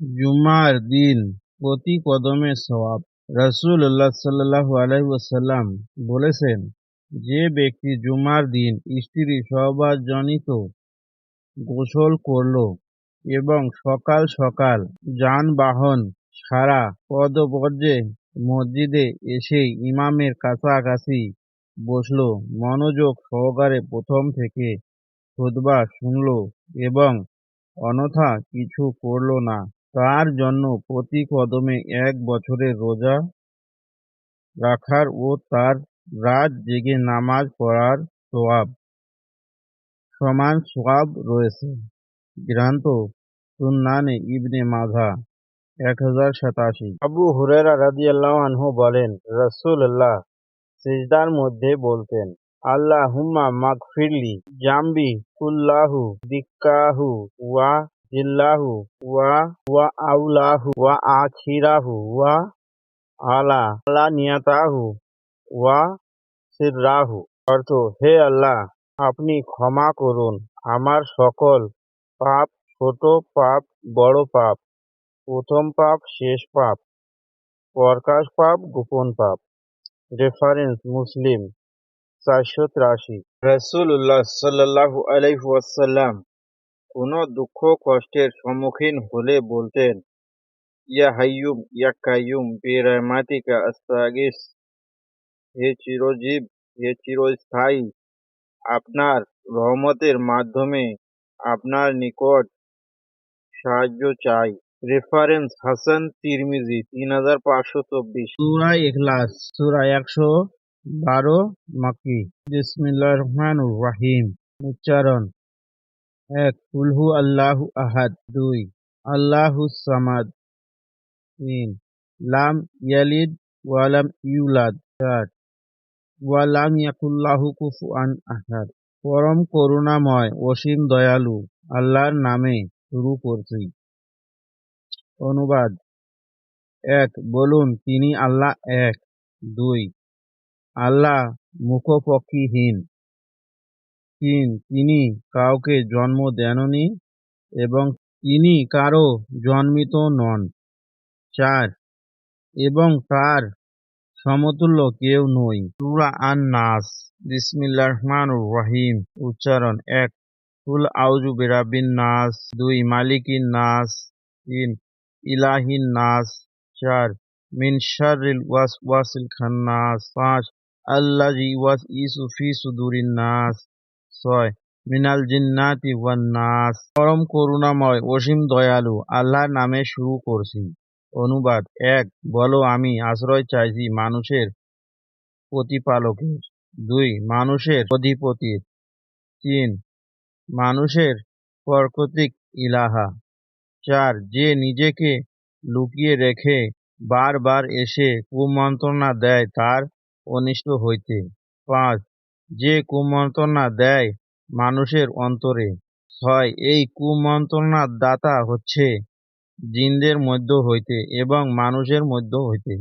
জুমার দিন প্রতি কদমে সওয়াব। রাসূলুল্লাহ সাল্লাল্লাহু আলাইহি বলেছেন, যে ব্যক্তি জুমার দিন স্ত্রী সহবাসজনিত গোসল করল এবং সকাল সকাল যানবাহন সারা পদপর্যে মসজিদে এসে ইমামের কাছাকাছি বসল, মনোযোগ সহকারে প্রথম থেকে খুতবা শুনল এবং অনথা কিছু করল না। তার জন্য প্রতি কদমে এক বছরের রোজা রাখার ও তার রাত জেগে নামাজ পড়ার সোয়াব। সমান সোয়াব রয়েছে। গ্রান্ত সুন্নানে ইবনে মাঝা এক হাজার সাতাশি। আবু হুরেরা রাদিয়াল্লাহু আনহু বলেন, রাসূলুল্লাহ সিজদার মধ্যে বলতেন আল্লাহ হুম্মা মাগফিরলি জাম্বি কুল্লাহু দিক্কাহু ওয়া জিল্লাহু ওয়া ওয়া আউলাহু ওয়া আখিরাহু ওয়া আলা আলা নিয়াতাহু ওয়া সিররাহু। অর্থ, হে আল্লাহ, আপনি ক্ষমা করুন। আমার সকল পাপ, ছোট পাপ, বড় পাপ, প্রথম পাপ, শেষ পাপ, প্রকাশ পাপ, গোপন পাপ। রেফারেন্স, মুসলিম, চারশো তিরাশি। রসুল্লাহ সাল্লাহু আলাইহি ওয়াসাল্লাম কোনো দুঃখ কষ্টের সম্মুখীন হলে বলতেন, ইয়া হাইয়ুম, ইয়া কাইয়ুম, বেরামাতিকা আস্তাগিস হে চিরজীব, হে চিরস্থায়ী। আপনার রহমতের মাধ্যমে আপনার নিকট সাহায্য চাই। রেফারেন্স হাসান তিরমিজি, তিন হাজার পাঁচশো চব্বিশ। সুরা ইখলাস সুরা একশো বারো মাকি। বিসমিল্লাহ রহমান রাহিম। উচ্চারণ এক কুলহু আল্লাহু আহাদ, দুই। আল্লাহু সামাদ, তিন। লাম ইয়ালিদ ওয়ালাম ইউলাদ, চার। ওয়ালাম ইয়াকুল্লাহু কুফুয়ান আহাদ। পরম করুণাময়, অসীম দয়ালু, আল্লাহর নামে শুরু করছি। অনুবাদ। এক, বলুন, তিনি আল্লাহ এক। দুই, আল্লাহ মুখপক্ষীহীন। তিন তিনি কাউকে জন্ম দেননি এবং তিনি কারও জন্মিত নন। চার, এবং তার সমতুল্য কেউ নই। সুরা আন নাস বিসমিল্লাহ রহমান রহিম উচ্চারণ এক। কুল আউজু বেরাবিন নাস, দুই, মালিকিন নাস, তিন, ইলাহিন নাস, চার, মিন শারিল ওয়াস ওয়াসিল খান্নাস, পাঁচ আল্লাজি ওয়াস ইসু ফি সুদুরিন নাস। ছয়, মিনাল জিন্নাতি ওয়ান নাস পরম করুণাময়, অসীম দয়ালু, আল্লাহর নামে শুরু করছি। অনুবাদ, এক, বলো আমি আশ্রয় চাইছি মানুষের প্রতিপালকের। দুই, মানুষের অধিপতির তিন, মানুষের প্রকৃতিক ইলাহা। চার, যে নিজেকে লুকিয়ে রেখে বারবার এসে কুমন্ত্রণা দেয় তার অনিষ্ট হইতে। পাঁচ যে কুমন্ত্রণা দেয় মানুষের অন্তরে, হয় এই কুমন্ত্রণার দাতা হচ্ছে জিনদের মধ্য হইতে এবং মানুষের মধ্য হইতে।